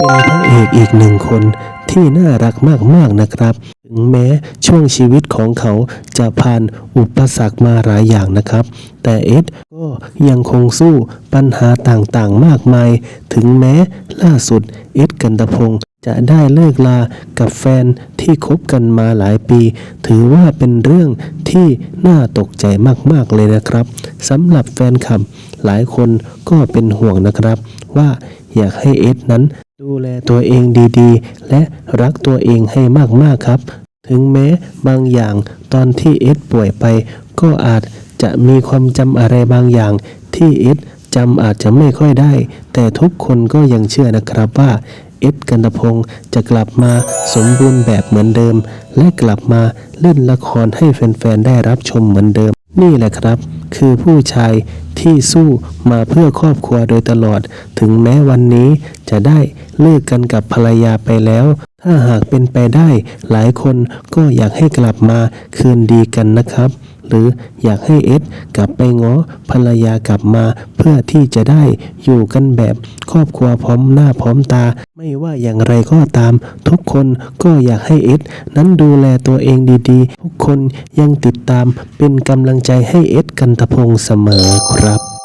เป็นพระเอกอีกหนึ่งคนที่น่ารักมากๆนะครับ ถึงแม้ช่วงชีวิตของเขาจะผ่านอุปสรรคมาหลายอย่างนะครับ แต่เอ็ดก็ยังคงสู้ปัญหาต่างๆมากมาย ถึงแม้ล่าสุดเอ็ดกันตะพงศ์จะได้เลิกลากับแฟนที่คบกันมาหลายปี ถือว่าเป็นเรื่องที่น่าตกใจมากๆเลยนะครับสำหรับแฟนคลับหลายคนก็เป็นห่วงนะครับ ว่าอยากให้เอ็ดนั้น ดูแลตัวเองดีๆ และรักตัวเองให้มากๆครับ ถึงแม้บางอย่างตอนที่เอ็ดป่วยไป ก็อาจจะมีความจำอะไรบางอย่าง ที่เอ็ดจำอาจจะไม่ค่อยได้ แต่ทุกคนก็ยังเชื่อนะครับว่าเอ็ดกันตพงศ์จะกลับมาสมบูรณ์แบบเหมือนเดิม และกลับมาเล่นละครให้แฟนๆได้รับชมเหมือนเดิม นี่แหละครับ คือผู้ชายที่สู้มาเพื่อครอบครัวโดยตลอด ถึงแม้วันนี้จะได้เลิกกันกับภรรยาไปแล้ว ถ้าหากเป็นไปได้หลายคนก็อยากให้กลับมาคืนดีกันนะครับ หรืออยากให้เอ็ดกลับไปง้อภรรยากลับมาเพื่อที่จะได้อยู่กันแบบครอบครัวพร้อมหน้าพร้อมตา ไม่ว่าอย่างไรก็ตาม ทุกคนก็อยากให้เอ็ดนั้นดูแลตัวเองดีๆ ทุกคนยังติดตามเป็นกำลังใจให้เอ็ดกันตะพงเสมอครับ